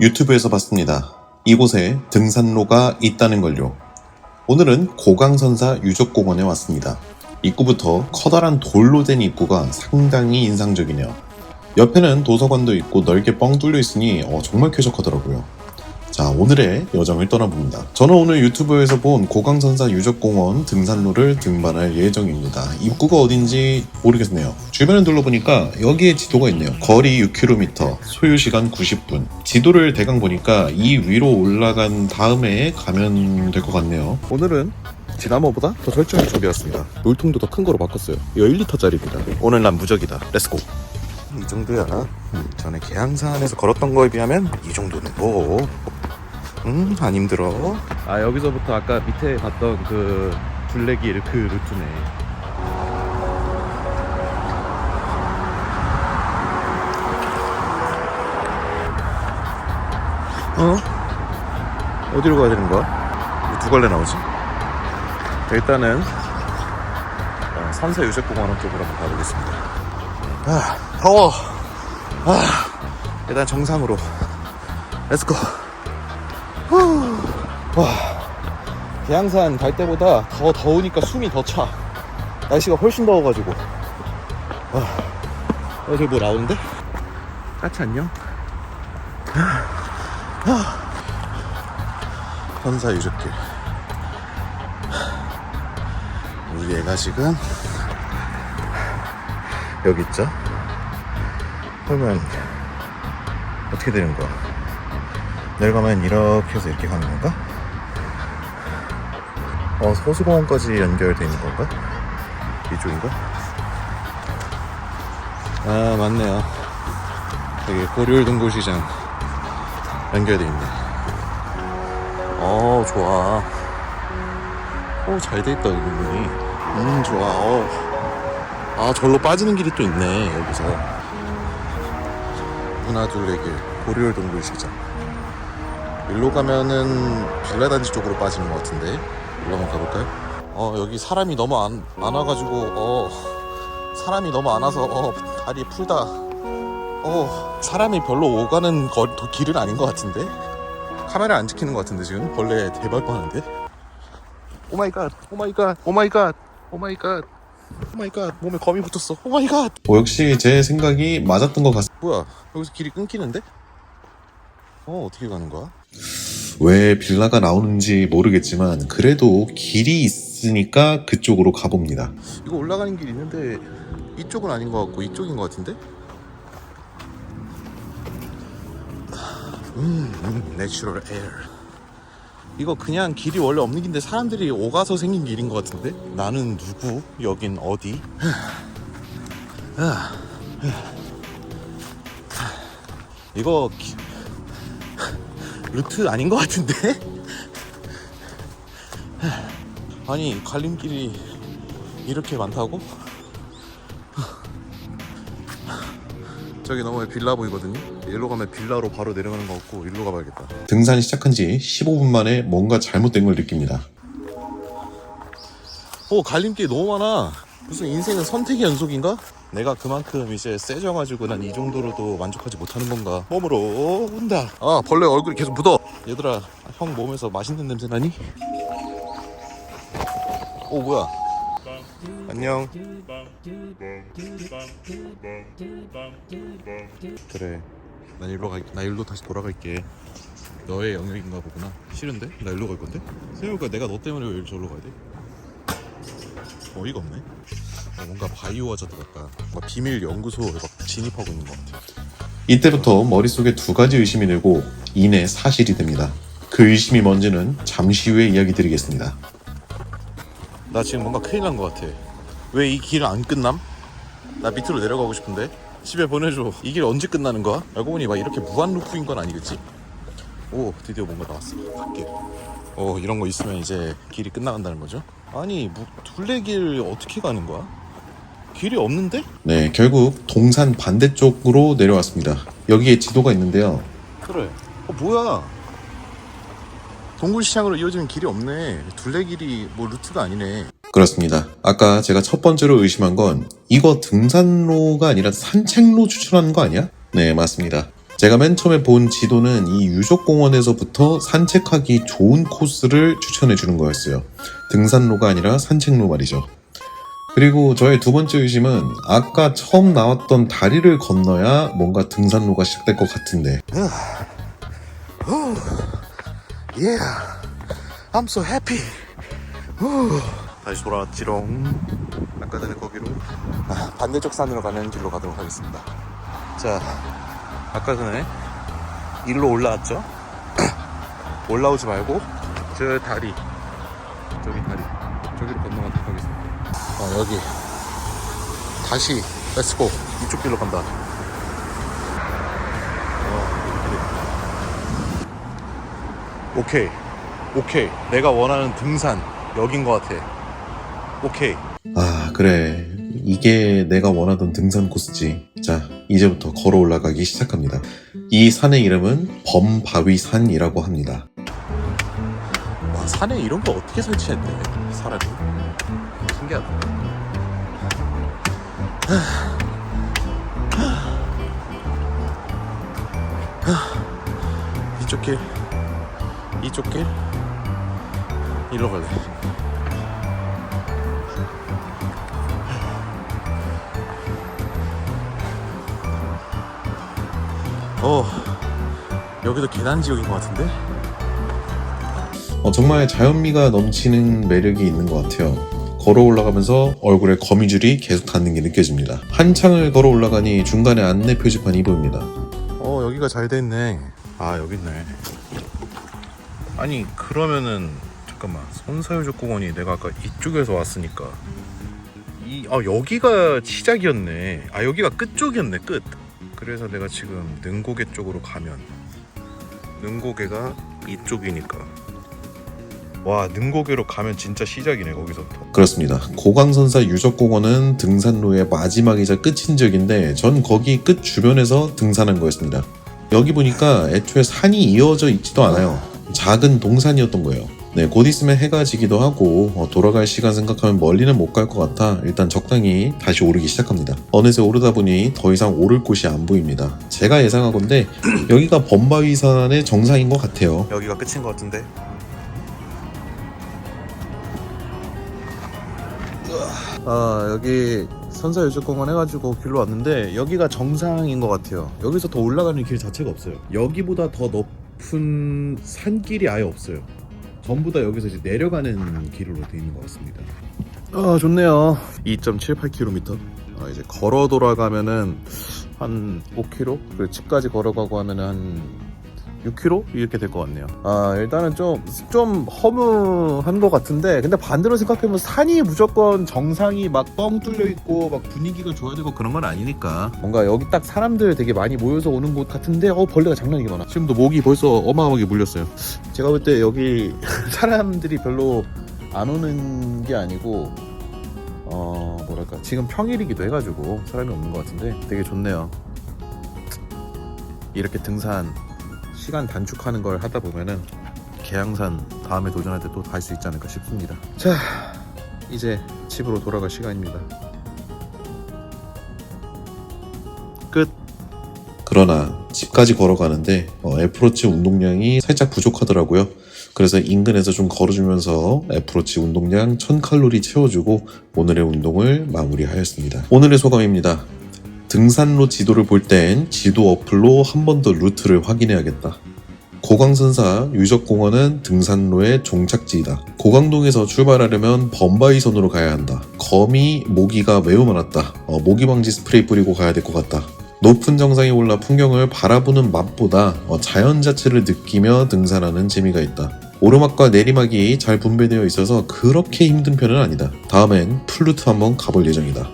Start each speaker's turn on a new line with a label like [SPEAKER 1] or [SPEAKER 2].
[SPEAKER 1] 유튜브에서 봤습니다. 이곳에 등산로가 있다는 걸요. 오늘은 고강선사 유적공원에 왔습니다. 입구부터 커다란 돌로 된 입구가 상당히 인상적이네요. 옆에는 도서관도 있고 넓게 뻥 뚫려 있으니 어, 정말 쾌적하더라고요. 자, 오늘의 여정을 떠나봅니다. 저는 오늘 유튜브에서 본 고강선사 유적공원 등산로를 등반할 예정입니다. 입구가 어딘지 모르겠네요. 주변을 둘러보니까 여기에 지도가 있네요. 거리 6km, 소요시간 90분. 지도를 대강 보니까 이 위로 올라간 다음에 가면 될 것 같네요. 오늘은 지난번보다 더 설정을 준비했습니다. 물통도 더 큰 거로 바꿨어요. 이거 1리터짜리입니다. 오늘 난 무적이다. 렛츠고. 이 정도야. 음, 전에 계양산에서 걸었던 거에 비하면 이 정도는 뭐. 음, 안 힘들어.
[SPEAKER 2] 아 여기서부터 아까 밑에 봤던 그 둘레길 그 루트네
[SPEAKER 1] 어? 어디로 가야 되는 거야? 두 갈래 나오지? 일단은 어, 산사 유적공원 쪽으로 한번 가보겠습니다. 아, 더워. 아, 일단 정상으로. 렛츠고. 후. 와, 계양산 갈 때보다 더 더우니까 숨이 더 차. 날씨가 훨씬 더워가지고. 와, 어, 저기 뭐 나오는데? 까치 안녕? 현사 유적길 우리 애가 지금 여기 있죠? 그러면 어떻게 되는 거야? 내려가면 이렇게 해서 이렇게 가는 건가? 어, 호수공원까지 연결되어 있는 건가? 이쪽인가? 아, 맞네요. 여기 고려울 동굴시장 연결돼 있네. 어, 좋아. 어, 잘돼 있다, 이 부분이. 음, 좋아. 어. 아, 절로 빠지는 길이 또 있네, 여기서. 문화둘레길, 고리올 동굴 시장. 일로 가면은 빌라단지 쪽으로 빠지는 것 같은데. 일로 한번 가볼까요? 어, 여기 사람이 너무 안, 안 와가지고, 어, 사람이 너무 안 와서, 어, 다리 풀다. 어, 사람이 별로 오가는 거, 도- 길은 아닌 것 같은데? 카메라 안 찍히는 것 같은데 지금 벌레 대박 뻔한데? 오마이갓 오마이갓 오마이갓 오마이갓 오마이갓 몸에 거미 붙었어 오마이갓 어, 역시 제 생각이 맞았던 것 같습니다 뭐야 여기서 길이 끊기는데? 어 어떻게 가는 거야? 왜 빌라가 나오는지 모르겠지만 그래도 길이 있으니까 그쪽으로 가봅니다 이거 올라가는 길 있는데 이쪽은 아닌 것 같고 이쪽인 것 같은데? 음, 내추럴 에어. 이거 그냥 길이 원래 없는 길인데 사람들이 오가서 생긴 길인 것 같은데? 나는 누구? 여긴 어디? 이거 기- 루트 아닌 것 같은데? 아니 갈림길이 이렇게 많다고? 저기 너머에 빌라 보이거든요. 일로 가면 빌라로 바로 내려가는 거 같고 일로 가봐야겠다. 등산이 시작한 지 15분 만에 뭔가 잘못된 걸 느낍니다. 오 갈림길 너무 많아. 무슨 인생은 선택의 연속인가? 내가 그만큼 이제 세져가지고 난 이 정도로도 만족하지 못하는 건가? 몸으로 온다. 아 벌레 얼굴이 계속 묻어. 얘들아 형 몸에서 맛있는 냄새 나니? 오 뭐야? 안녕. 그래. 난 일로 갈, 나 일로 다시 돌아갈게. 너의 영역인가 보구나. 싫은데? 나 일로 갈 건데? 세우가 내가 너 때문에 왜 저로 가야 돼? 어이가 없네. 어, 뭔가 바이오 하자드 같다. 뭔가 비밀 연구소에 막 진입하고 있는 것 같아. 이때부터 머릿속에 두 가지 의심이 들고 이내 사실이 됩니다. 그 의심이 뭔지는 잠시 후에 이야기 드리겠습니다. 나 지금 뭔가 큰일 난 것 같아. 왜 이 길 안 끝남? 나 밑으로 내려가고 싶은데 집에 보내줘. 이 길 언제 끝나는 거야? 알고 보니 막 이렇게 무한 루프인 건 아니겠지? 오 드디어 뭔가 나왔어. 갈게. 어 이런 거 있으면 이제 길이 끝나간다는 거죠? 아니 뭐 둘레길 어떻게 가는 거야? 길이 없는데? 네 결국 동산 반대쪽으로 내려왔습니다. 여기에 지도가 있는데요. 그래. 어 뭐야? 동굴시장으로 이어지는 길이 없네. 둘레길이 뭐 루트가 아니네. 그렇습니다. 아까 제가 첫 번째로 의심한 건 이거 등산로가 아니라 산책로 추천하는 거 아니야? 네, 맞습니다.
[SPEAKER 3] 제가 맨 처음에 본 지도는 이 유적공원에서부터 산책하기 좋은 코스를 추천해 주는 거였어요. 등산로가 아니라 산책로 말이죠. 그리고 저의 두 번째 의심은 아까 처음 나왔던 다리를 건너야 뭔가 등산로가 시작될 것 같은데
[SPEAKER 1] Yeah, I'm so happy. 다시 돌아왔지롱.
[SPEAKER 3] 아까 전에 거기로
[SPEAKER 1] 아, 반대쪽 산으로 가는 길로 가도록 하겠습니다. 자, 아까 전에 일로 올라왔죠? 올라오지 말고 저 다리, 저기 다리, 저기로 건너가도록 하겠습니다. 아, 여기 다시 렛츠고 이쪽 길로 간다. 어, 오케이, 오케이. 내가 원하는 등산 여긴 것 같아. 오케이.
[SPEAKER 3] 아 그래 이게 내가 원하던 등산 코스지 자 이제부터 걸어 올라가기 시작합니다 이 산의 이름은 범바위산이라고 합니다
[SPEAKER 1] 와, 산에 이런 거 어떻게 설치했대? 사람이. 신기하다. 이쪽 길, 이쪽 길, 일로 갈래. 어, 여기도 계단 지역인 것 같은데?
[SPEAKER 3] 어, 정말 자연미가 넘치는 매력이 있는 것 같아요. 걸어 올라가면서 얼굴에 거미줄이 계속 닿는 게 느껴집니다. 한창을 걸어 올라가니 중간에 안내 표지판이 보입니다.
[SPEAKER 1] 어 여기가 잘돼 있네. 아 여기 있네. 아니 그러면은 잠깐만. 선사유적공원이 내가 아까 이쪽에서 왔으니까. 이 아 여기가 시작이었네. 아 여기가 끝 쪽이었네 끝 그래서 내가 지금 능고개 쪽으로 가면 능고개가 이쪽이니까. 와 능고개로 가면 진짜 시작이네 거기서부터.
[SPEAKER 3] 그렇습니다. 고강선사 유적공원은 등산로의 마지막이자 끝인 지역인데 전 거기 끝 주변에서 등산한 거였습니다. 여기 보니까 애초에 산이 이어져 있지도 않아요. 작은 동산이었던 거예요 네, 곧 있으면 해가 지기도 하고 어, 돌아갈 시간 생각하면 멀리는 못 갈 것 같아 일단 적당히 다시 오르기 시작합니다. 어느새 오르다 보니 더 이상 오를 곳이 안 보입니다. 제가 예상하건데 여기가 범바위산의 정상인 것 같아요.
[SPEAKER 1] 여기가 끝인 것 같은데 아 여기 선사 유적공원 해가지고 길로 왔는데 여기가 정상인 것 같아요 여기서 더 올라가는 길 자체가 없어요 여기보다 더 높은 산길이 아예 없어요 전부 다 여기서 이제 내려가는 길로 돼 있는 것 같습니다. 아 좋네요. 2.78km 아, 이제 걸어 돌아가면은 한 5km 그 집까지 걸어가고 하면은 한 6km 이렇게 될 것 같네요. 아 일단은 좀 좀 허무한 것 같은데 근데 반대로 생각해보면 산이 무조건 정상이 막 뻥 뚫려 있고 막 분위기가 좋아야 되고 그런 건 아니니까 뭔가 여기 딱 사람들 되게 많이 모여서 오는 곳 같은데 어 벌레가 장난이게 많아. 지금도 모기 벌써 어마어마하게 물렸어요. 제가 볼 때 여기 사람들이 별로 안 오는 게 아니고 어 뭐랄까 지금 평일이기도 해가지고 사람이 없는 것 같은데 되게 좋네요. 이렇게 등산 시간 단축하는 걸 하다 보면은 계양산 다음에 도전할 때 또 갈 수 있지 않을까 싶습니다. 자, 이제 집으로 돌아갈 시간입니다. 끝.
[SPEAKER 3] 그러나 집까지 걸어가는데 어, 애플워치 운동량이 살짝 부족하더라고요. 그래서 인근에서 좀 걸어주면서 애플워치 운동량 1000칼로리 채워주고 오늘의 운동을 마무리하였습니다. 오늘의 소감입니다. 등산로 지도를 볼 땐 지도 어플로 한 번 더 루트를 확인해야겠다. 고강선사 유적공원은 등산로의 종착지이다. 고강동에서 출발하려면 범바위선으로 가야 한다. 거미, 모기가 매우 많았다. 어, 모기 방지 스프레이 뿌리고 가야 될 것 같다. 높은 정상에 올라 풍경을 바라보는 맛보다 어, 자연 자체를 느끼며 등산하는 재미가 있다. 오르막과 내리막이 잘 분배되어 있어서 그렇게 힘든 편은 아니다. 다음엔 플루트 한번 가볼 예정이다.